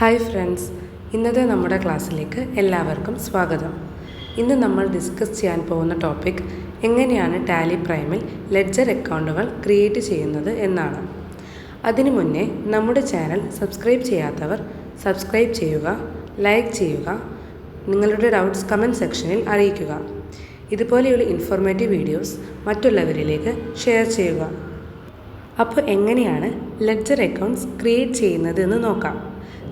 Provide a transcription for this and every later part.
Hi friends. ഇന്നത്തെ നമ്മുടെ ക്ലാസ്സിലേക്ക് എല്ലാവർക്കും സ്വാഗതം. ഇന്ന് നമ്മൾ ഡിസ്കസ് ചെയ്യാൻ പോകുന്ന ടോപ്പിക് എങ്ങനെയാണ് ടാലി പ്രൈമിൽ ലെഡ്ജർ അക്കൗണ്ടുകൾ ക്രിയേറ്റ് ചെയ്യുന്നത് എന്നാണ്. അതിനു മുന്നേ നമ്മുടെ ചാനൽ സബ്സ്ക്രൈബ് ചെയ്യാത്തവർ സബ്സ്ക്രൈബ് ചെയ്യുക ലൈക്ക് ചെയ്യുക നിങ്ങളുടെ ഡൗട്ട്സ് കമന്റ് സെക്ഷനിൽ അറിയിക്കുക. ഇതുപോലെയുള്ള ഇൻഫോർമേറ്റീവ് വീഡിയോസ് മറ്റുള്ളവരിലേക്ക് ഷെയർ ചെയ്യുക. അപ്പോൾ എങ്ങനെയാണ് ലെഡ്ജർ അക്കൗണ്ട്സ് ക്രിയേറ്റ് ചെയ്യുന്നത് എന്ന് നോക്കാം.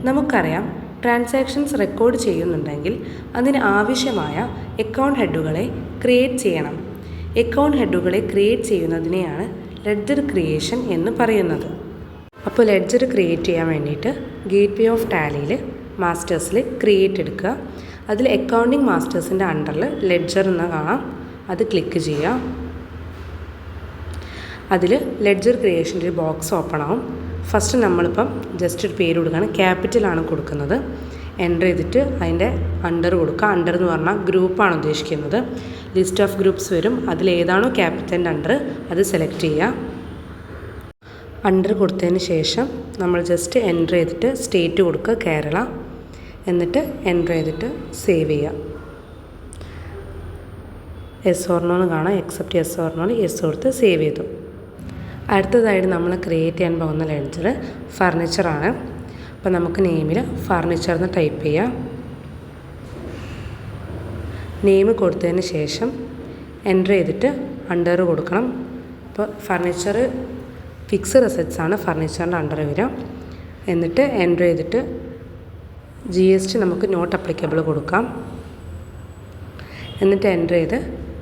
നമുക്കറിയാം ട്രാൻസാക്ഷൻസ് റെക്കോർഡ് ചെയ്യുന്നുണ്ടെങ്കിൽ അതിന് ആവശ്യമായ അക്കൗണ്ട് ഹെഡുകളെ ക്രിയേറ്റ് ചെയ്യണം. അക്കൗണ്ട് ഹെഡുകളെ ക്രിയേറ്റ് ചെയ്യുന്നതിനെയാണ് ലെഡ്ജർ ക്രിയേഷൻ എന്ന് പറയുന്നത്. അപ്പോൾ ലെഡ്ജർ ക്രിയേറ്റ് ചെയ്യാൻ വേണ്ടിയിട്ട് ഗേറ്റ് വേ ഓഫ് ടാലിയിൽ മാസ്റ്റേഴ്സിൽ ക്രിയേറ്റ് എടുക്കുക. അതിൽ അക്കൗണ്ടിങ് മാസ്റ്റേഴ്സിന്റെ അണ്ടറിൽ ലെഡ്ജർ എന്ന് കാണാം. അത് ക്ലിക്ക് ചെയ്യുക. അതിൽ ലെഡ്ജർ ക്രിയേഷന്റെ ഒരു ബോക്സ് ഓപ്പൺ ആവും. ഫസ്റ്റ് നമ്മളിപ്പം ജസ്റ്റ് ഒരു പേര് കൊടുക്കുകയാണ്. ക്യാപിറ്റലാണ് കൊടുക്കുന്നത്. എന്റർ ചെയ്തിട്ട് അതിന്റെ അണ്ടർ കൊടുക്കുക. അണ്ടർ എന്ന് പറഞ്ഞാൽ ഗ്രൂപ്പാണ് ഉദ്ദേശിക്കുന്നത്. ലിസ്റ്റ് ഓഫ് ഗ്രൂപ്പ്സ് വരും. അതിലേതാണോ ക്യാപിറ്റലിന്റെ അണ്ടർ അത് സെലക്ട് ചെയ്യുക. അണ്ടർ കൊടുത്തതിന് ശേഷം നമ്മൾ ജസ്റ്റ് എന്റർ ചെയ്തിട്ട് സ്റ്റേറ്റ് കൊടുക്കുക കേരള. എന്നിട്ട് എന്റർ ചെയ്തിട്ട് സേവ് ചെയ്യുക. എസ് ഓർണോന്ന് കാണാം. എക്സെപ്റ്റ് എസ് ഓർണോന്ന് എസ് കൊടുത്ത് സേവ് ചെയ്തു. അടുത്തതായിട്ട് നമ്മൾ ക്രിയേറ്റ് ചെയ്യാൻ പോകുന്ന ലെഡ്ജർ ഫർണിച്ചറാണ് അപ്പോൾ നമുക്ക് നെയിമിൽ ഫർണിച്ചർ എന്ന് ടൈപ്പ് ചെയ്യാം. നെയിം കൊടുത്തതിന് ശേഷം എന്റർ ചെയ്തിട്ട് അണ്ടർ കൊടുക്കണം. അപ്പോൾ ഫർണിച്ചർ ഫിക്സ് അസറ്റ്സ് ആണ് ഫർണിച്ചറിന്റെ അണ്ടർ വരിക. എന്നിട്ട് എന്റർ ചെയ്തിട്ട് ജി എസ് ടി നമുക്ക് നോട്ട് അപ്ലിക്കബിൾ കൊടുക്കാം. എന്നിട്ട് എന്റർ ചെയ്ത്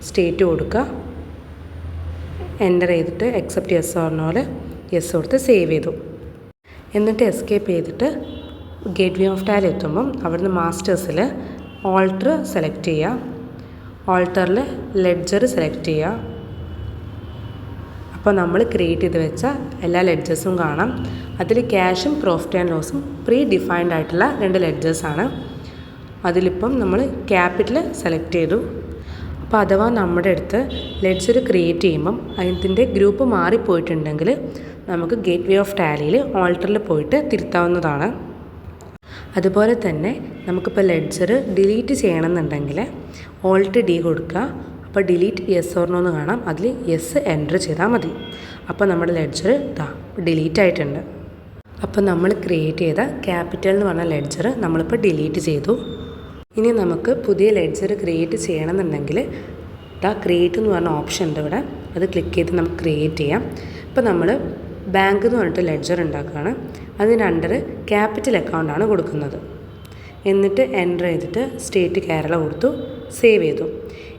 സ്റ്റേറ്റ് കൊടുക്കുക. എന്റർ ചെയ്തിട്ട് എക്സെപ്റ്റ് യെസ് പറഞ്ഞപോലെ യെസ് കൊടുത്ത് സേവ് ചെയ്തു. എന്നിട്ട് എസ്കേപ്പ് ചെയ്തിട്ട് ഗേറ്റ് വേ ഓഫ് ടാൽ എത്തുമ്പം അവിടുന്ന് മാസ്റ്റേഴ്സിൽ ഓൾട്ടർ സെലക്ട് ചെയ്യുക ഓൾട്ടറിൽ ലെഡ്ജർ സെലക്ട് ചെയ്യുക അപ്പോൾ നമ്മൾ ക്രിയേറ്റ് ചെയ്ത് വെച്ച എല്ലാ ലെഡ്ജേഴ്സും കാണാം. അതിൽ ക്യാഷും പ്രോഫിറ്റ് ആൻഡ് ലോസും പ്രീ ഡിഫൈൻഡ് ആയിട്ടുള്ള രണ്ട് ലെഡ്ജേഴ്സാണ് അതിലിപ്പം നമ്മൾ ക്യാപിറ്റൽ സെലക്ട് ചെയ്തു. അപ്പോൾ അഥവാ നമ്മുടെ അടുത്ത് ലെഡ്ജർ ക്രിയേറ്റ് ചെയ്യുമ്പം അതിന്റെ ഗ്രൂപ്പ് മാറിപ്പോയിട്ടുണ്ടെങ്കിൽ നമുക്ക് ഗേറ്റ് വേ ഓഫ് ടാലിയിൽ ഓൾട്ടറിൽ പോയിട്ട് തിരുത്താവുന്നതാണ്. അതുപോലെ തന്നെ നമുക്കിപ്പോൾ ലെഡ്ജർ ഡിലീറ്റ് ചെയ്യണമെന്നുണ്ടെങ്കിൽ ഓൾട്ട് ഡി കൊടുക്കുക. അപ്പോൾ ഡിലീറ്റ് യെസ് ഓർണോ എന്ന് കാണാം. അതിൽ യെസ് എന്റർ ചെയ്താൽ മതി. അപ്പോൾ നമ്മുടെ ലെഡ്ജർ ഇതാ ഡിലീറ്റ് ആയിട്ടുണ്ട്. അപ്പോൾ നമ്മൾ ക്രിയേറ്റ് ചെയ്ത ക്യാപിറ്റൽ എന്ന് പറഞ്ഞ ലെഡ്ജർ നമ്മളിപ്പോൾ ഡിലീറ്റ് ചെയ്തു. ഇനി നമുക്ക് പുതിയ ലെഡ്ജർ ക്രിയേറ്റ് ചെയ്യണമെന്നുണ്ടെങ്കിൽ ദാ ക്രിയേറ്റ് എന്ന് പറഞ്ഞ ഓപ്ഷൻ ഉണ്ട് ഇവിടെ. അത് ക്ലിക്ക് ചെയ്ത് നമുക്ക് ക്രിയേറ്റ് ചെയ്യാം. ഇപ്പോൾ നമ്മൾ ബാങ്ക് എന്ന് പറഞ്ഞിട്ട് ലെഡ്ജർ ഉണ്ടാക്കുകയാണ്. അതിന് അണ്ടർ ക്യാപിറ്റൽ അക്കൗണ്ടാണ് കൊടുക്കുന്നത്. എന്നിട്ട് എന്റർ ചെയ്തിട്ട് സ്റ്റേറ്റ് കേരള കൊടുത്തു സേവ് ചെയ്തു.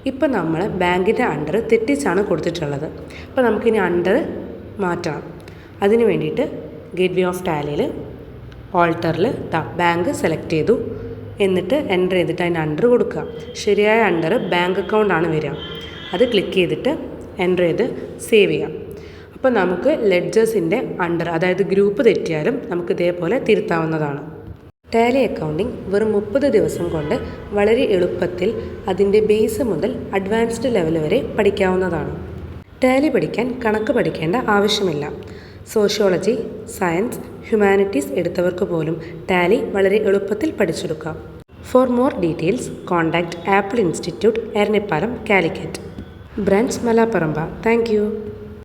ഇപ്പം നമ്മൾ ബാങ്കിന്റെ അണ്ടർ തെറ്റിച്ചാണ് കൊടുത്തിട്ടുള്ളത്. അപ്പോൾ നമുക്കിനി അണ്ടർ മാറ്റണം. അതിന് വേണ്ടിയിട്ട് ഗേറ്റ് വേ ഓഫ് ടാലിയിൽ ഓൾട്ടറിൽ ബാങ്ക് സെലക്ട് ചെയ്തു. എന്നിട്ട് എന്റർ ചെയ്തിട്ട് അതിന്റെ അണ്ടർ കൊടുക്കുക. ശരിയായ അണ്ടർ ബാങ്ക് അക്കൗണ്ടാണ് വരിക. അത് ക്ലിക്ക് ചെയ്തിട്ട് എന്റർ ചെയ്ത് സേവ് ചെയ്യാം. അപ്പോൾ നമുക്ക് ലെഡ്ജേഴ്സിന്റെ അണ്ടർ അതായത് ഗ്രൂപ്പ് തെറ്റിയാലും നമുക്ക് ഇതേപോലെ തിരുത്താവുന്നതാണ്. ടാലി അക്കൗണ്ടിംഗ് വെറും മുപ്പത് ദിവസം കൊണ്ട് വളരെ എളുപ്പത്തിൽ അതിന്റെ ബേസ് മുതൽ അഡ്വാൻസ്ഡ് ലെവൽ വരെ പഠിക്കാവുന്നതാണ്. ടാലി പഠിക്കാൻ കണക്ക് പഠിക്കേണ്ട ആവശ്യമില്ല. സോഷ്യോളജി സയൻസ് ഹ്യൂമാനിറ്റീസ് എടുത്തവർക്ക് പോലും ടാലി വളരെ എളുപ്പത്തിൽ പഠിച്ചെടുക്കാം. For more details contact Apple Institute Eranhipalam Calicut. Branch Malaparamba. Thank